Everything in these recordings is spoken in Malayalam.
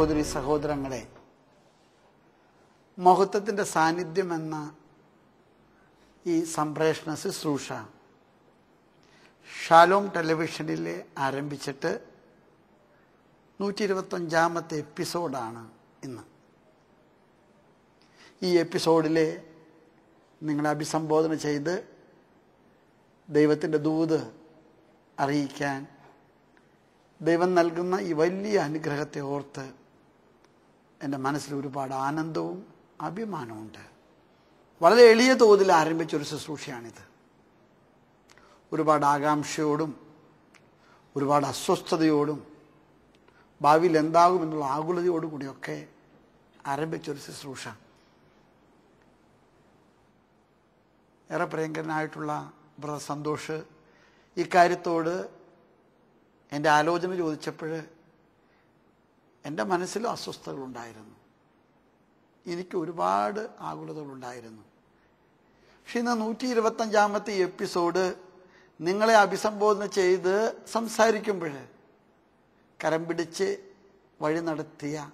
സഹോദരി സഹോദരങ്ങളെ മഹത്വത്തിന്റെ സാന്നിധ്യം എന്ന ഈ സംപ്രേഷണ ശുശ്രൂഷ ഷാലോം ടെലിവിഷനിൽ ആരംഭിച്ചിട്ട് നൂറ്റി ഇരുപത്തഞ്ചാമത്തെ എപ്പിസോഡാണ് ഇന്ന്. ഈ എപ്പിസോഡിലെ നിങ്ങളെ അഭിസംബോധന ചെയ്ത് ദൈവത്തിന്റെ ദൂത് അറിയിക്കാൻ ദൈവം നൽകുന്ന ഈ വലിയ അനുഗ്രഹത്തെ ഓർത്ത് എന്റെ മനസ്സിൽ ഒരുപാട് ആനന്ദവും അഭിമാനവുമുണ്ട്. വളരെ എളിയ തോതിൽ ആരംഭിച്ച ഒരു ശുശ്രൂഷയാണിത്. ഒരുപാട് ആകാംക്ഷയോടും ഒരുപാട് അസ്വസ്ഥതയോടും ഭാവിയിൽ എന്താകുമെന്നുള്ള ആകുലതയോടും കൂടിയൊക്കെ ആരംഭിച്ച ഒരു ശുശ്രൂഷ. ഏറെ പ്രിയങ്കരനായിട്ടുള്ള ബ്രദർ സന്തോഷ് ഇക്കാര്യത്തോട് എന്റെ ആലോചന ചോദിച്ചപ്പോൾ എന്റെ മനസ്സിലും അസ്വസ്ഥതകളുണ്ടായിരുന്നു. എനിക്ക് ഒരുപാട് ആകുലതകളുണ്ടായിരുന്നു. പക്ഷെ ഇന്ന് നൂറ്റി ഇരുപത്തഞ്ചാമത്തെ എപ്പിസോഡ് നിങ്ങളെ അഭിസംബോധന ചെയ്ത് സംസാരിക്കുമ്പോൾ കരം പിടിച്ച് വഴി നടത്തിയ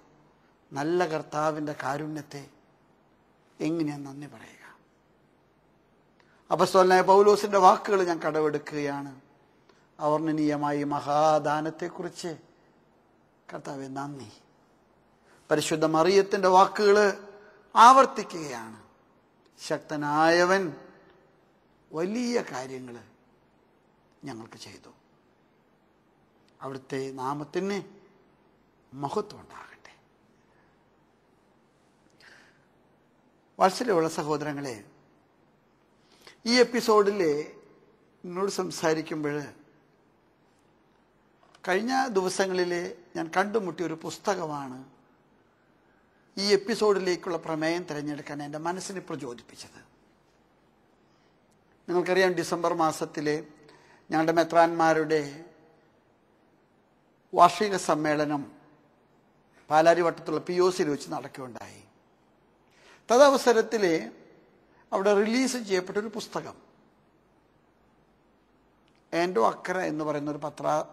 നല്ല കർത്താവിന്റെ കാരുണ്യത്തെ എങ്ങനെയാണ് നന്ദി പറയുക? അപസ്വലനായ പൗലോസിന്റെ വാക്കുകൾ ഞാൻ കടവെടുക്കുകയാണ് ഈ മഹാദാനത്തെക്കുറിച്ച് കർത്താവെ നന്ദി. പരിശുദ്ധ മറിയത്തിന്റെ വാക്കുകൾ ആവർത്തിക്കുകയാണ്. ശക്തനായവൻ വലിയ കാര്യങ്ങൾ ഞങ്ങൾക്ക് ചെയ്തു. അവിടുത്തെ നാമത്തിന് മഹത്വം ഉണ്ടാകട്ടെ. വാത്സല്യമുള്ള സഹോദരങ്ങളെ ഈ എപ്പിസോഡിൽ എന്നോട് സംസാരിക്കുമ്പോൾ കഴിഞ്ഞ ദിവസങ്ങളിൽ ഞാൻ കണ്ടുമുട്ടിയ ഒരു പുസ്തകമാണ് ഈ എപ്പിസോഡിലേക്കുള്ള പ്രമേയം തിരഞ്ഞെടുക്കാൻ എന്റെ മനസ്സിനെ പ്രചോദിപ്പിച്ചത് നിങ്ങൾക്കറിയാം ഡിസംബർ മാസത്തിലെ ഞങ്ങളുടെ മെത്രാന്മാരുടെ വാർഷിക സമ്മേളനം പാലാരിവട്ടത്തുള്ള പി ഒ സിയിൽ വെച്ച് നടക്കുകയുണ്ടായി. തദവസരത്തിൽ അവിടെ റിലീസ് ചെയ്യപ്പെട്ട ഒരു പുസ്തകം. ആൻഡോ അക്കര എന്ന് പറയുന്ന ഒരു പത്ര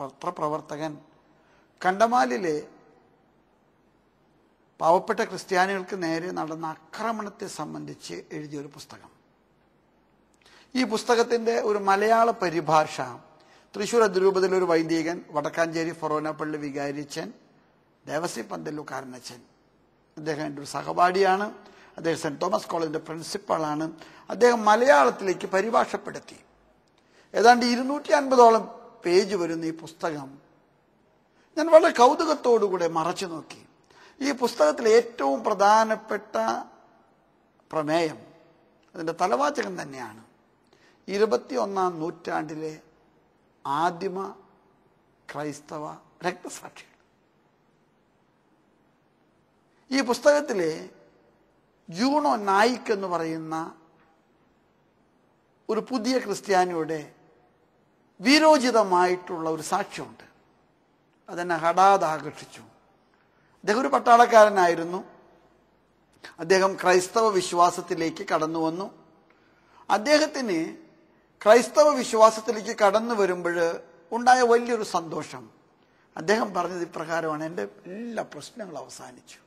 പത്രപ്രവർത്തകൻ കണ്ടമാലിലെ പാവപ്പെട്ട ക്രിസ്ത്യാനികൾക്ക് നേരെ നടന്ന ആക്രമണത്തെ സംബന്ധിച്ച് എഴുതിയൊരു പുസ്തകം. ഈ പുസ്തകത്തിന്റെ ഒരു മലയാള പരിഭാഷ തൃശ്ശൂർ അതിരൂപതയിലൊരു വൈദികൻ വടക്കാഞ്ചേരി ഫൊറോനപ്പള്ളി വികാരിച്ചൻ ദേവസി പന്തല്ലൂക്കാരനച്ചൻ അദ്ദേഹം എന്റെ ഒരു സഹപാഠിയാണ്. അദ്ദേഹം സെന്റ് തോമസ് കോളേജിന്റെ പ്രിൻസിപ്പളാണ്. അദ്ദേഹം മലയാളത്തിലേക്ക് പരിഭാഷപ്പെടുത്തി. ഏതാണ്ട് ഇരുന്നൂറ്റി അൻപതോളം പേജ് വരുന്ന ഈ പുസ്തകം ഞാൻ വളരെ കൗതുകത്തോടുകൂടെ മറച്ചു നോക്കി. ഈ പുസ്തകത്തിലെ ഏറ്റവും പ്രധാനപ്പെട്ട പ്രമേയം അതിന്റെ തലവാചകം തന്നെയാണ്. ഇരുപത്തിയൊന്നാം നൂറ്റാണ്ടിലെ ആദിമ ക്രൈസ്തവ രക്തസാക്ഷികൾ. ഈ പുസ്തകത്തിലെ ജൂണോ നായിക് എന്ന് പറയുന്ന ഒരു പുതിയ ക്രിസ്ത്യാനിയുടെ വീരോചിതമായിട്ടുള്ള ഒരു സാക്ഷ്യമുണ്ട്. അതെന്നെ ഹഠാത് ആകർഷിച്ചു. അദ്ദേഹം ഒരു പട്ടാളക്കാരനായിരുന്നു. അദ്ദേഹം ക്രൈസ്തവ വിശ്വാസത്തിലേക്ക് കടന്നു വന്നു. അദ്ദേഹത്തിന് ക്രൈസ്തവ വിശ്വാസത്തിലേക്ക് കടന്നു വരുമ്പോൾ ഉണ്ടായ വലിയൊരു സന്തോഷം. അദ്ദേഹം പറഞ്ഞത് ഇപ്രകാരമാണ്. എന്റെ എല്ലാ പ്രശ്നങ്ങളും അവസാനിച്ചു.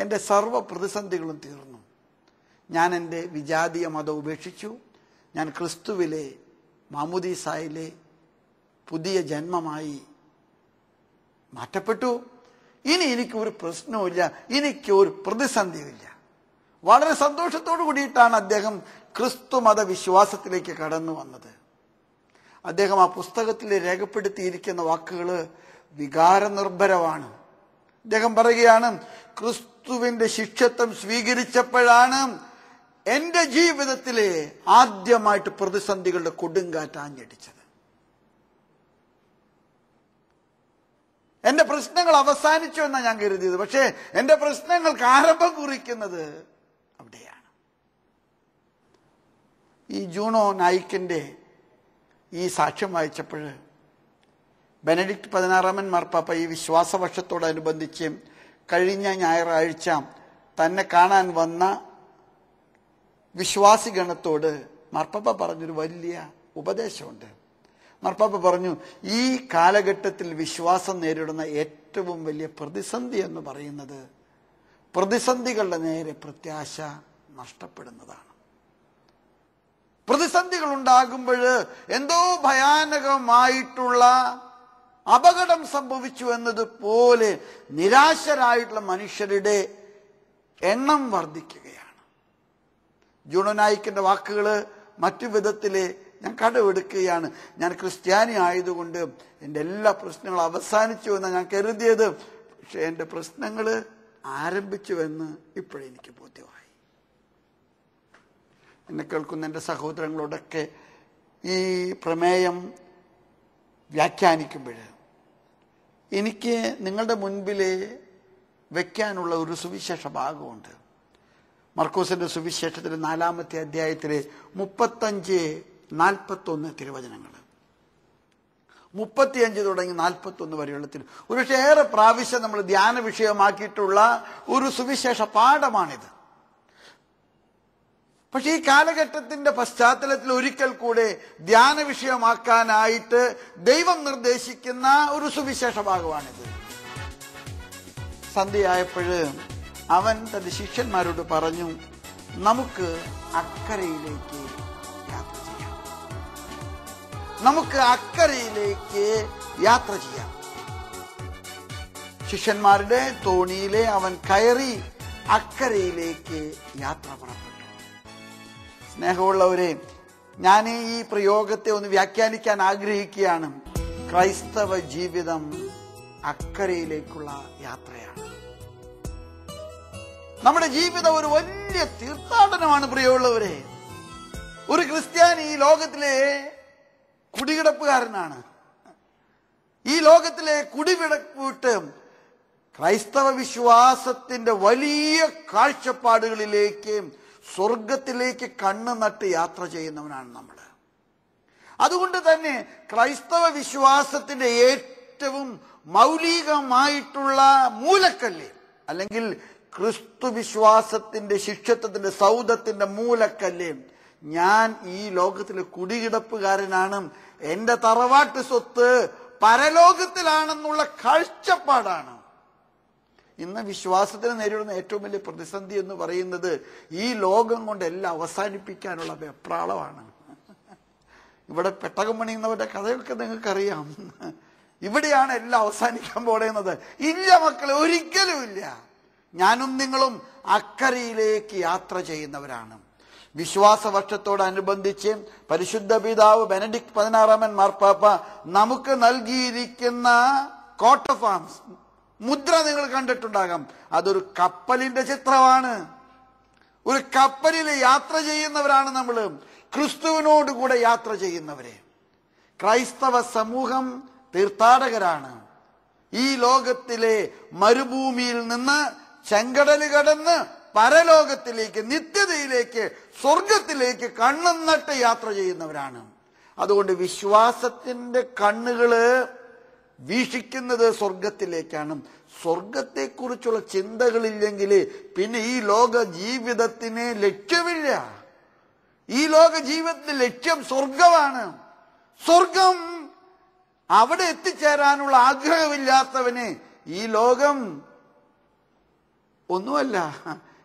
എന്റെ സർവ പ്രതിസന്ധികളും തീർന്നു. ഞാൻ എന്റെ വിജാതീയ മതം ഉപേക്ഷിച്ചു. ഞാൻ ക്രിസ്തുവിലെ മാമുദീസായിലെ പുതിയ ജന്മമായി മാറ്റപ്പെട്ടു. ഇനി എനിക്ക് ഒരു പ്രശ്നവുമില്ല. എനിക്ക് ഒരു പ്രതിസന്ധിയുമില്ല. വളരെ സന്തോഷത്തോടു കൂടിയിട്ടാണ് അദ്ദേഹം ക്രിസ്തു മതവിശ്വാസത്തിലേക്ക് കടന്നു വന്നത്. അദ്ദേഹം ആ പുസ്തകത്തിൽ രേഖപ്പെടുത്തിയിരിക്കുന്ന വാക്കുകൾ വികാരനിർഭരമാണ്. അദ്ദേഹം പറയുകയാണ് ക്രിസ്തുവിന്റെ ശിക്ഷത്വം സ്വീകരിച്ചപ്പോഴാണ് എന്റെ ജീവിതത്തിലെ ആദ്യമായിട്ട് പ്രതിസന്ധികളുടെ കൊടുങ്കാറ്റ് ആഞ്ഞടിച്ചത്. എന്റെ പ്രശ്നങ്ങൾ അവസാനിച്ചു എന്നാണ് ഞാൻ കരുതിയത്. പക്ഷേ എന്റെ പ്രശ്നങ്ങൾക്ക് ആരംഭം കുറിക്കുന്നത് അവിടെയാണ്. ഈ ജൂണോ നായിക്കിന്റെ ഈ സാക്ഷ്യം വായിച്ചപ്പോൾ ബെനഡിക്ട് പതിനാറാമൻ മാർപ്പാപ്പ ഈ വിശ്വാസവർഷത്തോടനുബന്ധിച്ച് കഴിഞ്ഞ ഞായറാഴ്ച തന്നെ കാണാൻ വന്ന വിശ്വാസിഗണത്തോട് മാർപ്പാപ്പ പറഞ്ഞൊരു വലിയ ഉപദേശമുണ്ട്. മാർപ്പാപ്പ പറഞ്ഞു ഈ കാലഘട്ടത്തിൽ വിശ്വാസം നേരിടുന്ന ഏറ്റവും വലിയ പ്രതിസന്ധി എന്ന് പറയുന്നത് പ്രതിസന്ധികളുടെ നേരെ പ്രത്യാശ നഷ്ടപ്പെടുന്നതാണ്. പ്രതിസന്ധികൾ ഉണ്ടാകുമ്പോൾ എന്തോ ഭയാനകമായിട്ടുള്ള അപകടം സംഭവിച്ചു എന്നതുപോലെ നിരാശരായിട്ടുള്ള മനുഷ്യരുടെ എണ്ണം വർദ്ധിക്കുകയാണ്. ജൂണനായിക്കിന്റെ വാക്കുകൾ മറ്റു വിധത്തിൽ ഞാൻ കടമെടുക്കുകയാണ് ഞാൻ ക്രിസ്ത്യാനി ആയതുകൊണ്ട് എന്റെ എല്ലാ പ്രശ്നങ്ങളും അവസാനിച്ചു എന്നാണ് ഞാൻ കരുതിയത്. പക്ഷെ എന്റെ പ്രശ്നങ്ങൾ ആരംഭിച്ചുവെന്ന് ഇപ്പോഴെനിക്ക് ബോധ്യമായി. എന്നെ കേൾക്കുന്ന എന്റെ സഹോദരങ്ങളോടൊക്കെ ഈ പ്രമേയം വ്യാഖ്യാനിക്കുമ്പോൾ എനിക്ക് നിങ്ങളുടെ മുൻപിൽ വയ്ക്കാനുള്ള ഒരു സുവിശേഷ ഭാഗമുണ്ട്. മർക്കോസിന്റെ സുവിശേഷത്തിലെ നാലാമത്തെ അധ്യായത്തിലെ മുപ്പത്തഞ്ച് നാൽപ്പത്തൊന്ന് തിരുവചനങ്ങൾ. മുപ്പത്തിയഞ്ച് തുടങ്ങി നാൽപ്പത്തൊന്ന് വരെയുള്ള തിരു ഒരുപക്ഷെ ഏറെ പ്രാവശ്യം നമ്മൾ ധ്യാന വിഷയമാക്കിയിട്ടുള്ള ഒരു സുവിശേഷ പാഠമാണിത്. പക്ഷെ ഈ കാലഘട്ടത്തിന്റെ പശ്ചാത്തലത്തിൽ ഒരിക്കൽ കൂടെ ധ്യാന വിഷയമാക്കാനായിട്ട് ദൈവം നിർദ്ദേശിക്കുന്ന ഒരു സുവിശേഷ ഭാഗമാണിത്. സന്ധ്യയായപ്പോഴ് അവൻ തന്റെ ശിഷ്യന്മാരോട് പറഞ്ഞു നമുക്ക് അക്കരയിലേക്ക് നമുക്ക് അക്കരയിലേക്ക് യാത്ര ചെയ്യാം. ശിഷ്യന്മാരുടെ തോണിയിലെ അവൻ കയറി അക്കരയിലേക്ക് യാത്ര പുറപ്പെട്ടു. സ്നേഹമുള്ളവരെ ഞാൻ ഈ പ്രയോഗത്തെ ഒന്ന് വ്യാഖ്യാനിക്കാൻ ആഗ്രഹിക്കുകയാണ്. ക്രൈസ്തവ ജീവിതം അക്കരയിലേക്കുള്ള യാത്രയാണ്. നമ്മുടെ ജീവിതം ഒരു വലിയ തീർത്ഥാടനമാണ് പ്രിയമുള്ളവരെ. ഒരു ക്രിസ്ത്യാനി ഈ ലോകത്തിലെ കുടികിടപ്പുകാരനാണ്. ഈ ലോകത്തിലെ കുടിവിടവിട്ട് ക്രൈസ്തവ വിശ്വാസത്തിന്റെ വലിയ കാഴ്ചപ്പാടുകളിലേക്ക് സ്വർഗത്തിലേക്ക് കണ്ണു നട്ട് യാത്ര ചെയ്യുന്നവനാണ് നമ്മൾ അതുകൊണ്ട് തന്നെ ക്രൈസ്തവ വിശ്വാസത്തിന്റെ ഏറ്റവും മൗലികമായിട്ടുള്ള മൂലക്കല്ല് അല്ലെങ്കിൽ ക്രിസ്തു വിശ്വാസത്തിന്റെ ശിക്ഷത്വത്തിന്റെ സൗദത്തിന്റെ മൂലക്കല്ല് ഞാൻ ഈ ലോകത്തിലെ കുടികിടപ്പുകാരനാണ് എന്റെ തറവാട്ട് സ്വത്ത് പരലോകത്തിലാണെന്നുള്ള കാഴ്ചപ്പാടാണ്. ഇന്ന് വിശ്വാസത്തിന് നേരിടുന്ന ഏറ്റവും വലിയ പ്രതിസന്ധി എന്ന് പറയുന്നത് ഈ ലോകം കൊണ്ട് എല്ലാം അവസാനിപ്പിക്കാനുള്ള വെപ്രാളമാണ്. ഇവിടെ പെട്ടകം പണിയുന്നവരുടെ കഥയൊക്കെ നിങ്ങൾക്കറിയാം. ഇവിടെയാണ് എല്ലാം അവസാനിക്കാൻ പോടേന്നത് ഇല്ല മക്കളെ ഒരിക്കലും ഇല്ല ഞാനും നിങ്ങളും അക്കരയിലേക്ക് യാത്ര ചെയ്യുന്നവരാണ്. വിശ്വാസ വർഷത്തോടനുബന്ധിച്ച് പരിശുദ്ധ പിതാവ് ബെനഡിക്ട് പതിനാറാമൻ മാർപ്പാപ്പ നമുക്ക് നൽകിയിരിക്കുന്ന കോട്ട് ഓഫ് ആംസ് മുദ്ര നിങ്ങൾ കണ്ടിട്ടുണ്ടാകാം. അതൊരു കപ്പലിന്റെ ചിത്രമാണ്. ഒരു കപ്പലിൽ യാത്ര ചെയ്യുന്നവരാണ് നമ്മൾ ക്രിസ്തുവിനോട് കൂടെ യാത്ര ചെയ്യുന്നവരെ. ക്രൈസ്തവ സമൂഹം തീർത്ഥാടകരാണ്. ഈ ലോകത്തിലെ മരുഭൂമിയിൽ നിന്ന് ചെങ്കടൽ കടന്ന് പരലോകത്തിലേക്ക് നിത്യതയിലേക്ക് സ്വർഗത്തിലേക്ക് കണ്ണെന്നിട്ട് യാത്ര ചെയ്യുന്നവരാണ്. അതുകൊണ്ട് വിശ്വാസത്തിന്റെ കണ്ണുകൾ വീക്ഷിക്കുന്നത് സ്വർഗത്തിലേക്കാണ് സ്വർഗത്തെക്കുറിച്ചുള്ള ചിന്തകളില്ലെങ്കിൽ പിന്നെ ഈ ലോക ജീവിതത്തിന് ലക്ഷ്യമില്ല. ഈ ലോക ജീവിതത്തിന് ലക്ഷ്യം സ്വർഗമാണ് സ്വർഗം അവിടെ എത്തിച്ചേരാനുള്ള ആഗ്രഹമില്ലാത്തവന് ഈ ലോകം ഒന്നുമല്ല.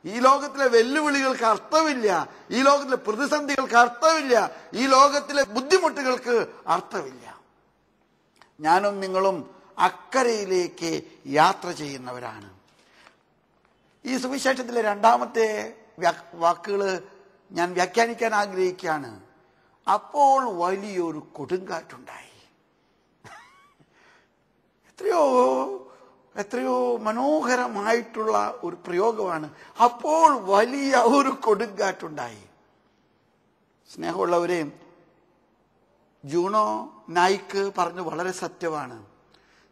ഈ ലോകത്തിലെ വെല്ലുവിളികൾക്ക് അർത്ഥമില്ല. ഈ ലോകത്തിലെ പ്രതിസന്ധികൾക്ക് അർത്ഥമില്ല. ഈ ലോകത്തിലെ ബുദ്ധിമുട്ടുകൾക്ക് അർത്ഥമില്ല. ഞാനും നിങ്ങളും അക്കരയിലേക്ക് യാത്ര ചെയ്യുന്നവരാണ്. ഈ സുവിശേഷത്തിലെ രണ്ടാമത്തെ വാക്കുകൾ ഞാൻ വ്യാഖ്യാനിക്കാൻ ആഗ്രഹിക്കുകയാണ്. അപ്പോൾ വലിയൊരു കൊടുങ്കാറ്റുണ്ടായി. എത്രയോ എത്രയോ മനോഹരമായിട്ടുള്ള ഒരു പ്രയോഗമാണ്. അപ്പോൾ വലിയ ഒരു കൊടുങ്കാറ്റുണ്ടായി. സ്നേഹമുള്ളവരെ ജൂണോ നായിക്ക് പറഞ്ഞു വളരെ സത്യമാണ്.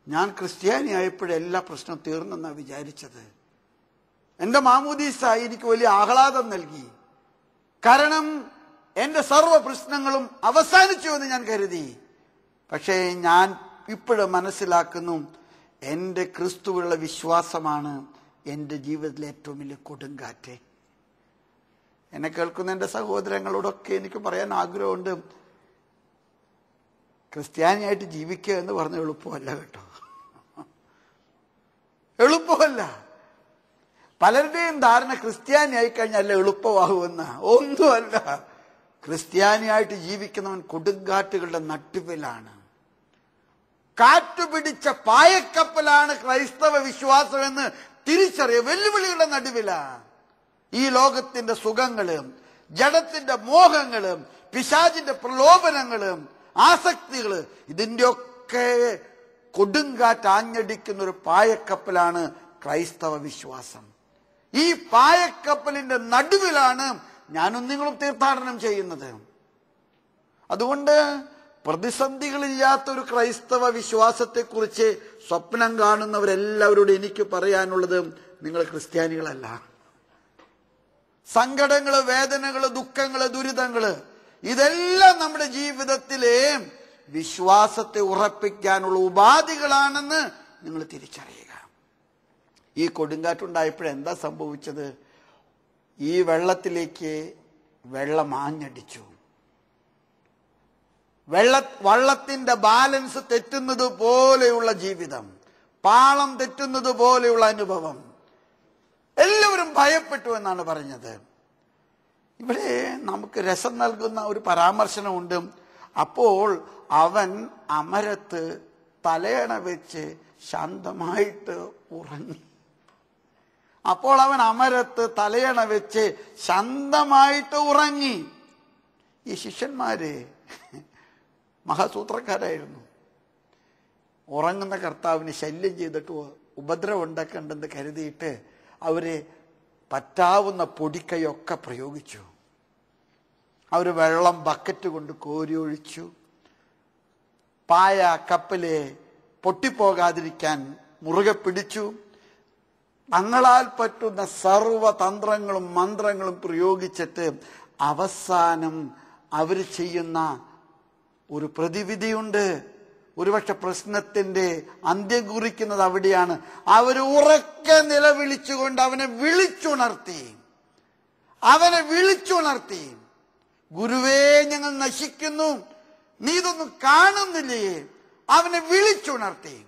ഞാൻ ക്രിസ്ത്യാനി ആയപ്പോഴെല്ലാ പ്രശ്നം തീർന്നെന്നാണ് വിചാരിച്ചത്. എന്റെ മാമൂദീസ എനിക്ക് വലിയ ആഹ്ലാദം നൽകി. കാരണം എന്റെ സർവ പ്രശ്നങ്ങളും അവസാനിച്ചു എന്ന് ഞാൻ കരുതി. പക്ഷേ ഞാൻ ഇപ്പോഴും മനസ്സിലാക്കുന്നു എന്റെ ക്രിസ്തുവിലുള്ള വിശ്വാസമാണ് എന്റെ ജീവിതത്തിലെ ഏറ്റവും വലിയ കൊടുങ്കാറ്റ്. എന്നെ കേൾക്കുന്ന എന്റെ സഹോദരങ്ങളോടൊക്കെ എനിക്ക് പറയാൻ ആഗ്രഹമുണ്ട്. ക്രിസ്ത്യാനിയായിട്ട് ജീവിക്കുക എന്ന് പറഞ്ഞ എളുപ്പമല്ല കേട്ടോ. എളുപ്പമല്ല. പലരുടെയും ധാരണ ക്രിസ്ത്യാനിയായി കഴിഞ്ഞാൽ എളുപ്പമാകുമെന്ന. ഒന്നുമല്ല. ക്രിസ്ത്യാനിയായിട്ട് ജീവിക്കുന്നവൻ കൊടുങ്കാറ്റുകളുടെ നട്ടുവിലാണ് കാറ്റുപിടിച്ച പായക്കപ്പലാണ് ക്രൈസ്തവ വിശ്വാസം എന്ന് തിരിച്ചറിയ വെല്ലുവിളികളുടെ നടുവിലാണ് ഈ ലോകത്തിന്റെ സുഖങ്ങളും ജഡത്തിന്റെ മോഹങ്ങളും പിശാചിന്റെ പ്രലോഭനങ്ങളും ആസക്തികൾ ഇതിന്റെയൊക്കെ കൊടുങ്കാറ്റ് ആഞ്ഞടിക്കുന്ന ഒരു പായക്കപ്പലാണ് ക്രൈസ്തവ വിശ്വാസം. ഈ പായക്കപ്പലിന്റെ നടുവിലാണ് ഞാനും നിങ്ങളും തീർത്ഥാടനം ചെയ്യുന്നത്. അതുകൊണ്ട് പ്രതിസന്ധികളില്ലാത്ത ഒരു ക്രൈസ്തവ വിശ്വാസത്തെക്കുറിച്ച് സ്വപ്നം കാണുന്നവരെല്ലാവരോടും എനിക്ക് പറയാനുള്ളത് നിങ്ങൾ ക്രിസ്ത്യാനികളല്ല. സങ്കടങ്ങൾ വേദനകൾ ദുഃഖങ്ങൾ ദുരിതങ്ങൾ ഇതെല്ലാം നമ്മുടെ ജീവിതത്തിലെ വിശ്വാസത്തെ ഉറപ്പിക്കാനുള്ള ഉപാധികളാണെന്ന് നിങ്ങൾ തിരിച്ചറിയുക. ഈ കൊടുങ്കാറ്റുണ്ടായപ്പോഴെന്താ സംഭവിച്ചത്? ഈ വെള്ളത്തിലേക്ക് വെള്ളം ആഞ്ഞടിച്ചു. വെള്ള വള്ളത്തിന്റെ ബാലൻസ് തെറ്റുന്നത് പോലെയുള്ള ജീവിതം പാളം തെറ്റുന്നത് പോലെയുള്ള അനുഭവം. എല്ലാവരും ഭയപ്പെട്ടു എന്നാണ് പറഞ്ഞത്. ഇവിടെ നമുക്ക് രസം നൽകുന്ന ഒരു പരാമർശനമുണ്ട്. അപ്പോൾ അവൻ അമരത്ത് തലയണ വെച്ച് ശാന്തമായിട്ട് ഉറങ്ങി. അപ്പോൾ അവൻ അമരത്ത് തലയണ വെച്ച് ശാന്തമായിട്ട് ഉറങ്ങി. ഈ ശിഷ്യന്മാര് മഹാസൂത്രക്കാരായിരുന്നു. ഉറങ്ങുന്ന കർത്താവിനെ ശല്യം ചെയ്തിട്ട് ഉപദ്രവം ഉണ്ടാക്കണ്ടെന്ന് കരുതിയിട്ട് അവർ പറ്റാവുന്ന പൊടിക്കൈയൊക്കെ പ്രയോഗിച്ചു. അവർ വെള്ളം ബക്കറ്റ് കൊണ്ട് കോരി ഒഴിച്ചു. പായ കപ്പൽ പൊട്ടിപ്പോകാതിരിക്കാൻ മുറുകെ പിടിച്ചു. തങ്ങളാൽ പറ്റുന്ന സർവതന്ത്രങ്ങളും മന്ത്രങ്ങളും പ്രയോഗിച്ചിട്ട് അവസാനം അവർ ചെയ്യുന്ന ഒരു പ്രതിവിധിയുണ്ട്. ഒരുപക്ഷെ പ്രശ്നത്തിന്റെ അന്ത്യം കുറിക്കുന്നത് അവിടെയാണ്. അവർ ഉറക്കെ നിലവിളിച്ചുകൊണ്ട് അവനെ വിളിച്ചുണർത്തി. അവനെ വിളിച്ചുണർത്തി. ഗുരുവേ ഞങ്ങൾ നശിക്കുന്നു. നീ ഇതൊന്നും കാണുന്നില്ലേ? അവനെ വിളിച്ചുണർത്തി.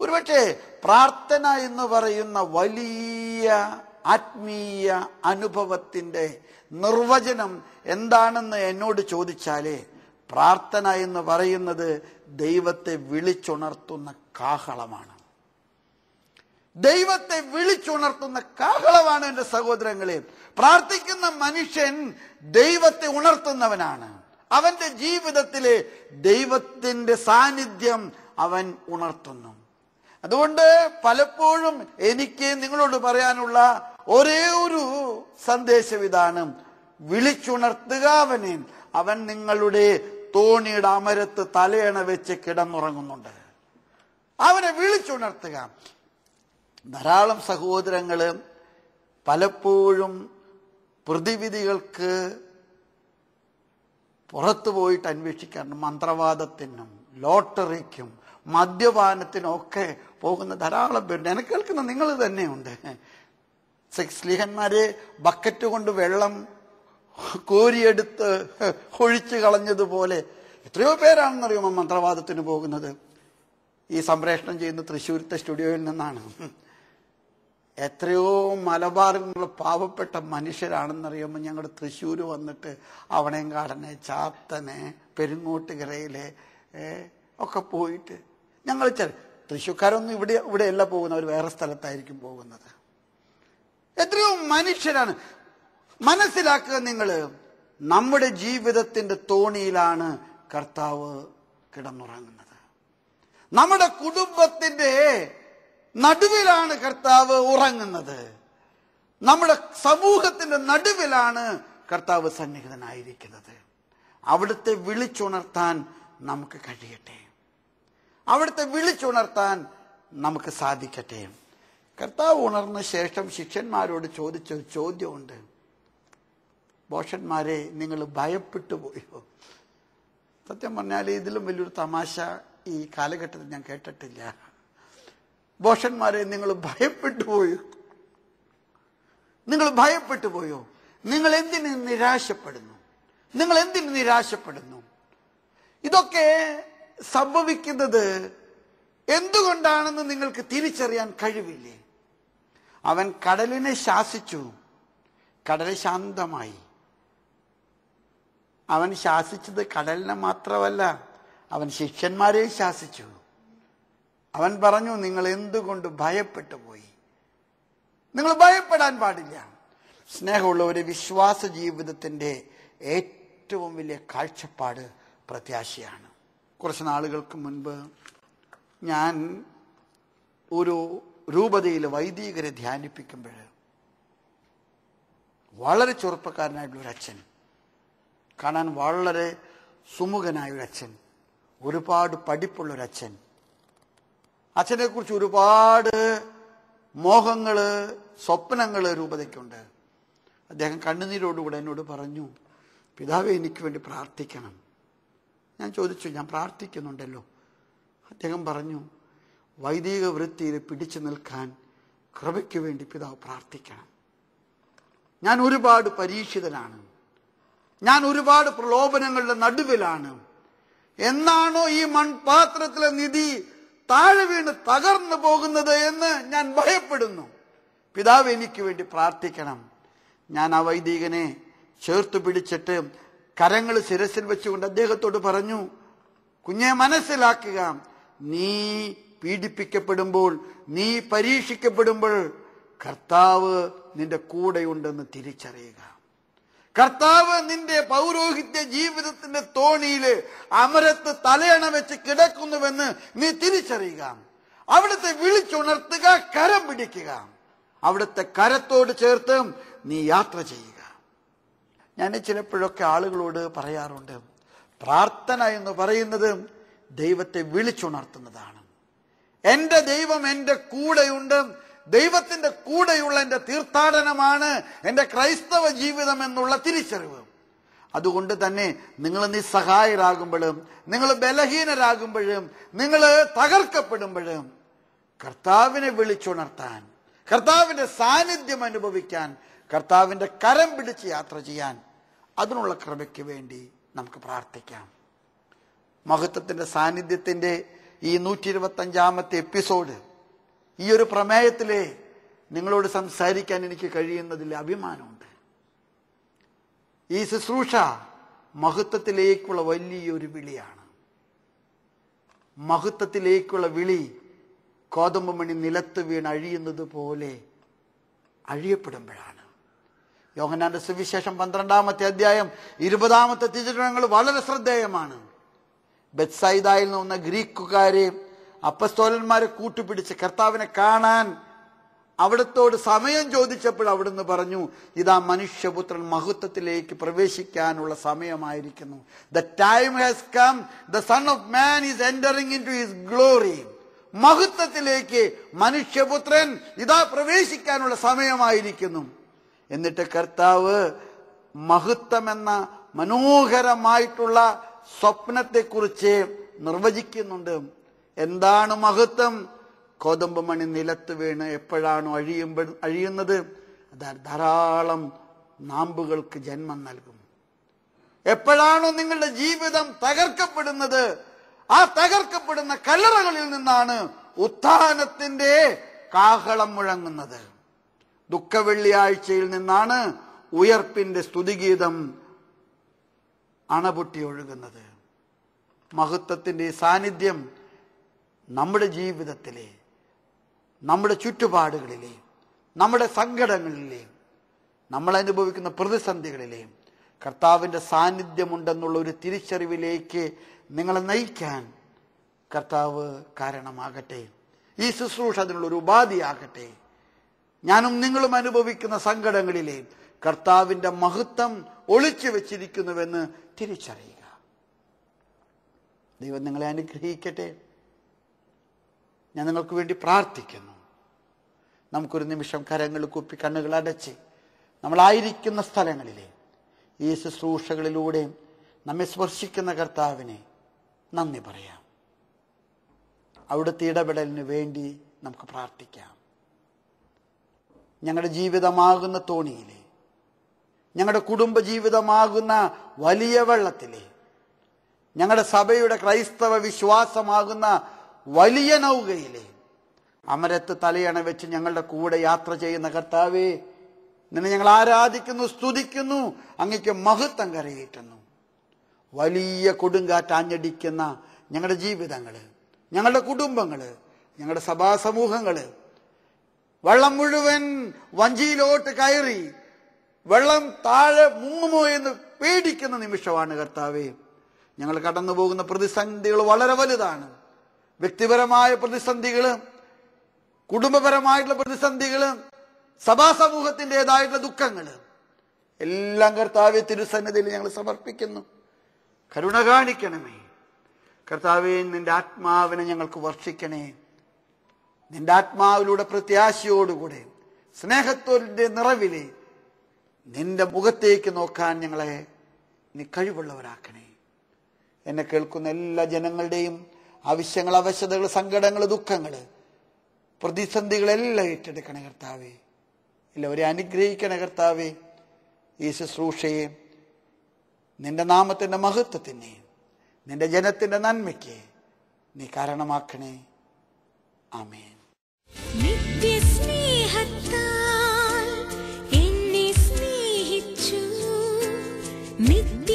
ഒരുപക്ഷെ പ്രാർത്ഥന എന്ന് പറയുന്ന വലിയ ആത്മീയ അനുഭവത്തിന്റെ നിർവചനം എന്താണെന്ന് എന്നോട് ചോദിച്ചാലേ പ്രാർത്ഥന എന്ന് പറയുന്നത് ദൈവത്തെ വിളിച്ചുണർത്തുന്ന കാഹളമാണ്. ദൈവത്തെ വിളിച്ചുണർത്തുന്ന കാഹളമാണ് എന്റെ സഹോദരങ്ങളെ. പ്രാർത്ഥിക്കുന്ന മനുഷ്യൻ ദൈവത്തെ ഉണർത്തുന്നവനാണ്. അവന്റെ ജീവിതത്തിലെ ദൈവത്തിന്റെ സാന്നിധ്യം അവൻ ഉണർത്തുന്നു. അതുകൊണ്ട് പലപ്പോഴും എനിക്ക് നിങ്ങളോട് പറയാനുള്ള ഒരേ ഒരു സന്ദേശം ഇതാണ്. വിളിച്ചുണർത്തുക അവനെ. അവൻ നിങ്ങളുടെ തോണിയുടെ അമരത്ത് തലയണ വെച്ച് കിടന്നുറങ്ങുന്നുണ്ട്. അവനെ വിളിച്ചുണർത്തുക. ധാരാളം സഹോദരങ്ങൾ പലപ്പോഴും പ്രതിവിധികൾക്ക് പുറത്തു പോയിട്ട് അന്വേഷിക്കാറുണ്ട്. മന്ത്രവാദത്തിനും ലോട്ടറിക്കും മദ്യപാനത്തിനും ഒക്കെ പോകുന്ന ധാരാളം പേരുണ്ട്. എന്നെ കേൾക്കുന്ന നിങ്ങൾ തന്നെയുണ്ട്. സ്ലീഹന്മാരെ ബക്കറ്റ് കൊണ്ട് വെള്ളം കോരിയെടുത്ത് ഒഴിച്ചു കളഞ്ഞതുപോലെ എത്രയോ പേരാണെന്നറിയുമോ മന്ത്രവാദത്തിന് പോകുന്നത്. ഈ സംപ്രേഷണം ചെയ്യുന്ന തൃശ്ശൂരത്തെ സ്റ്റുഡിയോയിൽ നിന്നാണ്. എത്രയോ മലബാറിൽ നിന്നുള്ള പാവപ്പെട്ട മനുഷ്യരാണെന്നറിയുമ്പോൾ ഞങ്ങളുടെ തൃശ്ശൂർ വന്നിട്ട് അവണേങ്കാടനെ ചാത്തനെ പെരുങ്ങോട്ടുകരയിലെ ഒക്കെ പോയിട്ട് ഞങ്ങൾ ചെ തൃശ്ശൂക്കാരൊന്നും ഇവിടെ ഇവിടെയല്ല പോകുന്നവർ വേറെ സ്ഥലത്തായിരിക്കും പോകുന്നത്. എത്രയോ മനുഷ്യരാണ്. മനസ്സിലാക്കുക നിങ്ങൾ നമ്മുടെ ജീവിതത്തിന്റെ തോണിയിലാണ് കർത്താവ് കിടന്നുറങ്ങുന്നത്. നമ്മുടെ കുടുംബത്തിന്റെ നടുവിലാണ് കർത്താവ് ഉറങ്ങുന്നത്. നമ്മുടെ സമൂഹത്തിന്റെ നടുവിലാണ് കർത്താവ് സന്നിഹിതനായിരിക്കുന്നത്. അവിടുത്തെ വിളിച്ചുണർത്താൻ നമുക്ക് കഴിയട്ടെ. അവിടുത്തെ വിളിച്ചുണർത്താൻ നമുക്ക് സാധിക്കട്ടെ. കർത്താവ് ഉണർന്ന ശേഷം ശിഷ്യന്മാരോട് ചോദിച്ചൊരു ചോദ്യമുണ്ട്. ബോഷന്മാരെ നിങ്ങൾ ഭയപ്പെട്ടു പോയോ? സത്യം പറഞ്ഞാൽ ഇതിലും വലിയൊരു തമാശ ഈ കാലഘട്ടത്തിൽ ഞാൻ കേട്ടിട്ടില്ല. ബോഷന്മാരെ നിങ്ങൾ ഭയപ്പെട്ടു പോയോ? നിങ്ങൾ ഭയപ്പെട്ടു പോയോ? നിങ്ങൾ എന്തിന് നിരാശപ്പെടുന്നു? നിങ്ങൾ എന്തിന് നിരാശപ്പെടുന്നു? ഇതൊക്കെ സംഭവിക്കുന്നത് എന്തുകൊണ്ടാണെന്ന് നിങ്ങൾക്ക് തിരിച്ചറിയാൻ കഴിവില്ലേ? അവൻ കടലിനെ ശാസിച്ചു. കടൽ ശാന്തമായി. അവൻ ശാസിച്ചത് കടലിനെ മാത്രമല്ല അവൻ ശിഷ്യന്മാരെ ശാസിച്ചു. അവൻ പറഞ്ഞു നിങ്ങൾ എന്തുകൊണ്ട് ഭയപ്പെട്ടു പോയി? നിങ്ങൾ ഭയപ്പെടാൻ പാടില്ല. സ്നേഹമുള്ള ഒരു വിശ്വാസ ജീവിതത്തിന്റെ ഏറ്റവും വലിയ കാഴ്ചപ്പാട് പ്രത്യാശയാണ്. കുറച്ച് നാളുകൾക്ക് മുൻപ് ഞാൻ ഒരു രൂപതയിൽ വൈദികരെ ധ്യാനിപ്പിക്കുമ്പോൾ വളരെ ചെറുപ്പക്കാരനായിട്ടുള്ള ഒരു അച്ഛൻ കാണാൻ വളരെ സുമുഖനായ ഒരു അച്ഛൻ. ഒരുപാട് പഠിപ്പുള്ള ഒരു അച്ഛൻ. അച്ഛനെ കുറിച്ച് ഒരുപാട് മോഹങ്ങൾ സ്വപ്നങ്ങൾ രൂപതയ്ക്കുണ്ട്. അദ്ദേഹം കണ്ണുനീരോടുകൂടെ എന്നോട് പറഞ്ഞു പിതാവെ എനിക്ക് വേണ്ടി പ്രാർത്ഥിക്കണം. ഞാൻ ചോദിച്ചു ഞാൻ പ്രാർത്ഥിക്കുന്നുണ്ടല്ലോ. അദ്ദേഹം പറഞ്ഞു വൈദിക വൃത്തിയിൽ പിടിച്ചു നിൽക്കാൻ കൃപയ്ക്ക് വേണ്ടി പിതാവ് പ്രാർത്ഥിക്കണം. ഞാൻ ഒരുപാട് പരീക്ഷിതനാണ്. ഞാൻ ഒരുപാട് പ്രലോഭനങ്ങളുടെ നടുവിലാണ്. എന്നാണോ ഈ മൺപാത്രത്തിലെ നിധി താഴെ വീണ് തകർന്നു പോകുന്നത് എന്ന് ഞാൻ ഭയപ്പെടുന്നു. പിതാവ് എനിക്ക് വേണ്ടി പ്രാർത്ഥിക്കണം. ഞാൻ ആ വൈദികനെ ചേർത്ത് പിടിച്ചിട്ട് കരങ്ങൾ ശിരസിൽ വെച്ചുകൊണ്ട് അദ്ദേഹത്തോട് പറഞ്ഞു കുഞ്ഞെ മനസ്സിലാക്കുക. നീ പീഡിപ്പിക്കപ്പെടുമ്പോൾ നീ പരീക്ഷിക്കപ്പെടുമ്പോൾ കർത്താവ് നിന്റെ കൂടെയുണ്ടെന്ന് തിരിച്ചറിയുക. കർത്താവ് നിന്റെ പൗരോഹിത്യ ജീവിതത്തിന്റെ തോണിയിൽ അമരത്ത് തലയണ വെച്ച് കിടക്കുന്നുവെന്ന് നീ തിരിച്ചറിയുക. അവിടുത്തെ വിളിച്ചുണർത്തുക കരം പിടിക്കുക. അവിടുത്തെ കരത്തോട് ചേർത്ത് നീ യാത്ര ചെയ്യുക. ഞാൻ ചിലപ്പോഴൊക്കെ ആളുകളോട് പറയാറുണ്ട് പ്രാർത്ഥന എന്ന് പറയുന്നത് ദൈവത്തെ വിളിച്ചുണർത്തുന്നതാണ്. എന്റെ ദൈവം എന്റെ കൂടെയുണ്ട് ദൈവത്തിന്റെ കൂടെയുള്ള എന്റെ തീർത്ഥാടനമാണ് എന്റെ ക്രൈസ്തവ ജീവിതം എന്നുള്ള തിരിച്ചറിവ്. അതുകൊണ്ട് തന്നെ നിങ്ങൾ നിസ്സഹായരാകുമ്പോഴും നിങ്ങൾ ബലഹീനരാകുമ്പോഴും നിങ്ങൾ തകർക്കപ്പെടുമ്പോഴും കർത്താവിനെ വിളിച്ചുണർത്താൻ കർത്താവിന്റെ സാന്നിധ്യം അനുഭവിക്കാൻ കർത്താവിന്റെ കരം പിടിച്ച് യാത്ര ചെയ്യാൻ അതിനുള്ള ക്രമയ്ക്ക് വേണ്ടി നമുക്ക് പ്രാർത്ഥിക്കാം. മഹത്വത്തിന്റെ സാന്നിധ്യത്തിന്റെ ഈ നൂറ്റി ഇരുപത്തഞ്ചാമത്തെ എപ്പിസോഡ് ഈ ഒരു പ്രമേയത്തിലെ നിങ്ങളോട് സംസാരിക്കാൻ എനിക്ക് കഴിയുന്നതിൽ അഭിമാനമുണ്ട്. ഈ ശുശ്രൂഷ മഹത്വത്തിലേക്കുള്ള വലിയൊരു വിളിയാണ്. മഹത്വത്തിലേക്കുള്ള വിളി കോതമ്പ് മണി നിലത്ത് വീണ് അഴിയുന്നത് പോലെ അഴിയപ്പെടുമ്പോഴാണ്. യോഹനാന്റെ സുവിശേഷം പന്ത്രണ്ടാമത്തെ അധ്യായം ഇരുപതാമത്തെ തിരുവനങ്ങൾ വളരെ ശ്രദ്ധേയമാണ്. ബെത്സൈദായിൽ നിന്ന് വന്ന ഗ്രീക്കുകാരെ അപ്പസ്തോലന്മാരെ കൂട്ടുപിടിച്ച് കർത്താവിനെ കാണാൻ അവിടത്തോട് സമയം ചോദിച്ചപ്പോൾ അവിടുന്ന് പറഞ്ഞു ഇതാ മനുഷ്യപുത്രൻ മഹത്വത്തിലേക്ക് പ്രവേശിക്കാനുള്ള സമയമായിരിക്കുന്നു. The time has come the son of man is entering into his glory മഹത്വത്തിലേക്ക് മനുഷ്യപുത്രൻ ഇതാ പ്രവേശിക്കാനുള്ള സമയമായിരിക്കുന്നു. എന്നിട്ട് കർത്താവ് മഹത്വം എന്ന മനോഹരമായിട്ടുള്ള സ്വപ്നത്തെക്കുറിച്ച് നിർവചിക്കുന്നുണ്ട്. എന്താണ് മഹത്വം? കോതമ്പ് മണി നിലത്ത് വീണ് എപ്പോഴാണോ അഴിയുമ്പോൾ അഴിയുന്നത്? ധാരാളം നാമ്പുകൾക്ക് ജന്മം നൽകും. എപ്പോഴാണോ നിങ്ങളുടെ ജീവിതം തകർക്കപ്പെടുന്നത്? ആ തകർക്കപ്പെടുന്ന കല്ലറകളിൽ നിന്നാണ് ഉത്ഥാനത്തിന്റെ കാഹളം മുഴങ്ങുന്നത്. ദുഃഖവെള്ളിയാഴ്ചയിൽ നിന്നാണ് ഉയർപ്പിന്റെ സ്തുതിഗീതം അണപൊട്ടി ഒഴുകുന്നത്. മഹത്വത്തിന്റെ സാന്നിധ്യം നമ്മുടെ ജീവിതത്തിലെ നമ്മുടെ ചുറ്റുപാടുകളിലെ നമ്മുടെ സങ്കടങ്ങളിലെ നമ്മൾ അനുഭവിക്കുന്ന പ്രതിസന്ധികളിലെ കർത്താവിന്റെ സാന്നിധ്യമുണ്ടെന്നുള്ള ഒരു തിരിച്ചറിവിലേക്ക് നിങ്ങളെ നയിക്കാൻ കർത്താവ് കാരണമാകട്ടെ. ഈ ശുശ്രൂഷ അതിനുള്ളൊരു ഉപാധിയാകട്ടെ. ഞാനും നിങ്ങളും അനുഭവിക്കുന്ന സങ്കടങ്ങളിലെ കർത്താവിന്റെ മഹത്വം ഒളിച്ചു വെച്ചിരിക്കുന്നുവെന്ന് തിരിച്ചറിയുക. ദൈവം നിങ്ങളെ അനുഗ്രഹിക്കട്ടെ. ഞാൻ നിങ്ങൾക്ക് വേണ്ടി പ്രാർത്ഥിക്കുന്നു. നമുക്കൊരു നിമിഷം കരങ്ങൾ കുപ്പി കണ്ണുകൾ അടച്ച് നമ്മളായിരിക്കുന്ന സ്ഥലങ്ങളിലെ ഈ ശുശ്രൂഷകളിലൂടെ നമ്മെ സ്പർശിക്കുന്ന കർത്താവിനെ നന്ദി പറയാം. അവിടുത്തെ ഇടപെടലിന് വേണ്ടി നമുക്ക് പ്രാർത്ഥിക്കാം. ഞങ്ങളുടെ ജീവിതമാകുന്ന തോണിയിലെ ഞങ്ങളുടെ കുടുംബ ജീവിതമാകുന്ന വലിയ വെള്ളത്തിലെ ഞങ്ങളുടെ സഭയുടെ ക്രൈസ്തവ വിശ്വാസമാകുന്ന വലിയ നൗകയിലെ അമരത്ത് തലയണ വെച്ച് ഞങ്ങളുടെ കൂടെ യാത്ര ചെയ്യുന്ന കർത്താവേ നിന്നെ ഞങ്ങൾ ആരാധിക്കുന്നു സ്തുതിക്കുന്നു അങ്ങയ്ക്ക് മഹത്വം കരയേറ്റുന്നു. വലിയ കൊടുങ്കാറ്റ് ആഞ്ഞടിക്കുന്ന ഞങ്ങളുടെ ജീവിതങ്ങൾ ഞങ്ങളുടെ കുടുംബങ്ങൾ ഞങ്ങളുടെ സഭാ സമൂഹങ്ങൾ വെള്ളം മുഴുവൻ വഞ്ചിയിലോട്ട് കയറി വെള്ളം താഴെ മുങ്ങുമോ എന്ന് പേടിക്കുന്ന നിമിഷമാണ് കർത്താവേ. ഞങ്ങൾ കടന്നു പോകുന്ന പ്രതിസന്ധികൾ വളരെ വലുതാണ്. വ്യക്തിപരമായ പ്രതിസന്ധികൾ കുടുംബപരമായിട്ടുള്ള പ്രതിസന്ധികൾ സഭാ സമൂഹത്തിന്റെതായിട്ടുള്ള ദുഃഖങ്ങൾ എല്ലാം കർത്താവെ തിരുസന്നിധിയിൽ ഞങ്ങൾ സമർപ്പിക്കുന്നു. കരുണ കാണിക്കണമേ. കർത്താവെ നിന്റെ ആത്മാവിനെ ഞങ്ങൾക്ക് വർഷിക്കണേ. നിന്റെ ആത്മാവിലൂടെ പ്രത്യാശയോടുകൂടെ സ്നേഹത്തോടെ നിറവിലെ നിന്റെ മുഖത്തേക്ക് നോക്കാൻ ഞങ്ങളെ നീ കഴിവുള്ളവരാക്കണേ. എന്നെ കേൾക്കുന്ന എല്ലാ ജനങ്ങളുടെയും ആവശ്യങ്ങൾ അവശതകൾ സങ്കടങ്ങൾ ദുഃഖങ്ങൾ പ്രതിസന്ധികളെല്ലാം ഏറ്റെടുക്കണേ കർത്താവേ. എല്ലാവരെ അനുഗ്രഹിക്കണേ കർത്താവേ. ഈ ശുശ്രൂഷയെ നിന്റെ നാമത്തിന്റെ മഹത്വത്തിന് നിന്റെ ജനത്തിന്റെ നന്മയ്ക്ക് നീ കാരണമാക്കണേ. ആമേൻ. നിത്യസ്നേഹത്താൽ എന്നെ സ്നേഹിച്ചു. നിത്യസ്നേഹത്താൽ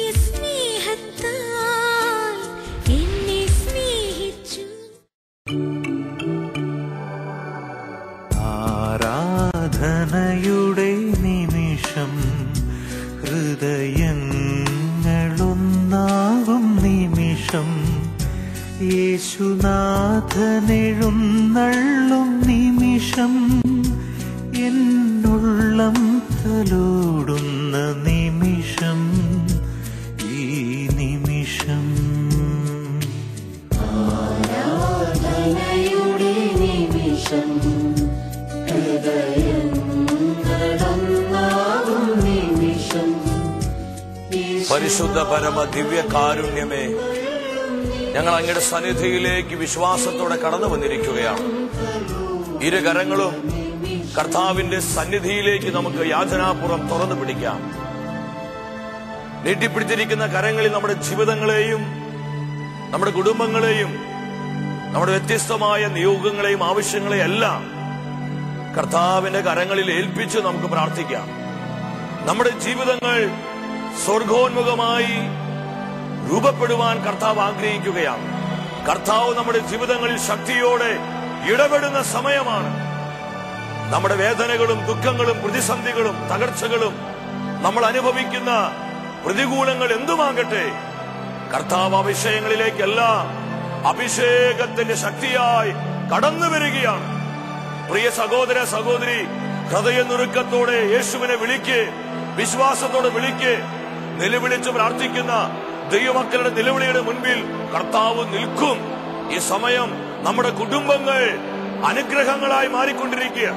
നിമിഷം യേശുനാഥനെഴുന്നള്ളും നിമിഷം എന്നുള്ളം തലോടുന്ന നിമിഷം ഈ നിമിഷം. പരിശുദ്ധ പരമ ദിവ്യ കാരുണ്യമേ ഞങ്ങൾ അങ്ങയുടെ സന്നിധിയിലേക്ക് വിശ്വാസത്തോടെ കടന്നു വന്നിരിക്കുകയാണ്. ഇരു കരങ്ങളും കർത്താവിന്റെ സന്നിധിയിലേക്ക് നമുക്ക് യാചനാപുറം തുറന്നു പിടിക്കാം. നീട്ടിപ്പിടിച്ചിരിക്കുന്ന കരങ്ങളിൽ നമ്മുടെ ജീവിതങ്ങളെയും നമ്മുടെ കുടുംബങ്ങളെയും നമ്മുടെ വ്യത്യസ്തമായ നിയോഗങ്ങളെയും ആവശ്യങ്ങളെയും എല്ലാം കർത്താവിന്റെ കരങ്ങളിൽ ഏൽപ്പിച്ച് നമുക്ക് പ്രാർത്ഥിക്കാം. നമ്മുടെ ജീവിതങ്ങൾ സ്വർഗോന്മുഖമായി രൂപപ്പെടുവാൻ കർത്താവ് ആഗ്രഹിക്കുകയാണ്. കർത്താവ് നമ്മുടെ ജീവിതങ്ങളിൽ ശക്തിയോടെ ഇടപെടുന്ന സമയമാണ്. നമ്മുടെ വേദനകളും ദുഃഖങ്ങളും പ്രതിസന്ധികളും തകർച്ചകളും നമ്മൾ അനുഭവിക്കുന്ന പ്രതികൂലങ്ങൾ എന്തുമാകട്ടെ കർത്താവ് ആ അഭിഷേകത്തിന്റെ ശക്തിയായി കടന്നു വരികയാണ്. പ്രിയ സഹോദര സഹോദരി ഹൃദയനുറുക്കത്തോടെ യേശുവിനെ വിളിക്ക് വിശ്വാസത്തോടെ വിളിക്ക് നിലവിളിച്ച് പ്രാർത്ഥിക്കുന്ന ദൈവമക്കളുടെ നിലവിളിയുടെ മുൻപിൽ കർത്താവ് നിൽക്കും. ഈ സമയം നമ്മുടെ കുടുംബങ്ങൾ അനുഗ്രഹങ്ങളായി മാറിക്കൊണ്ടിരിക്കുക.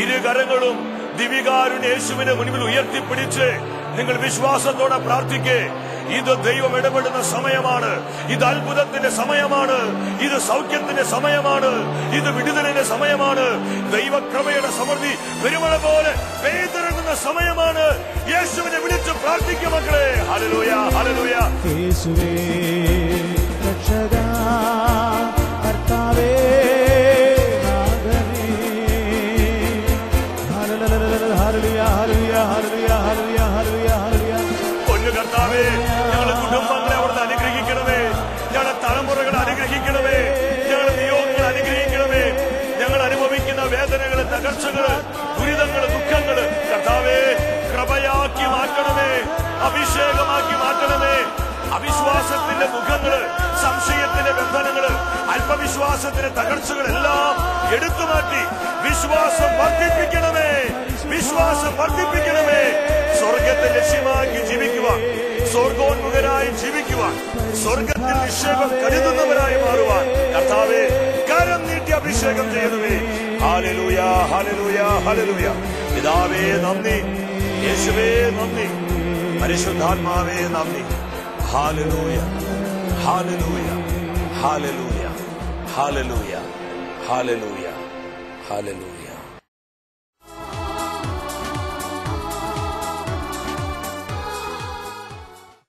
ഇരു കരങ്ങളും ദിവികാരുണ്യ യേശുവിനെ മുൻപിൽ ഉയർത്തിപ്പിടിച്ച് നിങ്ങൾ വിശ്വാസത്തോടെ പ്രാർത്ഥിക്കേ. ഇത് ദൈവം ഇടപെടുന്ന സമയമാണ്. ഇത് അത്ഭുതത്തിന്റെ സമയമാണ്. ഇത് സൗഖ്യത്തിന്റെ സമയമാണ്. ഇത് വിടുതലിന്റെ സമയമാണ്. ദൈവക്രമയുടെ സമൃദ്ധി പെരുമഴ പോലെ പെയ്തിറങ്ങുന്ന സമയമാണ്. യേശുവിനെ വിളിച്ച് പ്രാർത്ഥിക്കും മക്കളെ. ഹലലൂയ ഹലലൂയ യേശുവേ രക്ഷകാ തകർച്ചകൾ ദുരിതങ്ങൾ ദുഃഖങ്ങൾ കർത്താവേ കൃപയാക്കി മാറ്റണമേ അഭിഷേകമാക്കി മാറ്റണമേ. അവിശ്വാസത്തിന്റെ മുഖങ്ങൾ സംശയത്തിന്റെ ബന്ധനങ്ങൾ അല്പവിശ്വാസത്തിന്റെ തകർച്ചകളെല്ലാം എടുത്തു മാറ്റി വിശ്വാസം വർദ്ധിപ്പിക്കണമേ വിശ്വാസം വർദ്ധിപ്പിക്കണമേ. സ്വർഗത്തെ ലക്ഷ്യമാക്കി ജീവിക്കുവാൻ സ്വർഗോന്മുഖരായി ജീവിക്കുവാൻ സ്വർഗത്തിൽ നിക്ഷേപം കരുതുന്നവരായി മാറുവാൻ കർത്താവെ കരം നീട്ടി അഭിഷേകം ചെയ്യണമേ ഹാലലൂയ ഹാലലൂയ ഹാലലൂയ പിതാവേ നന്ദി. യേശുവേ നന്ദി. പരിശുദ്ധാത്മാവേ നന്ദി. Hallelujah hallelujah hallelujah hallelujah hallelujah hallelujah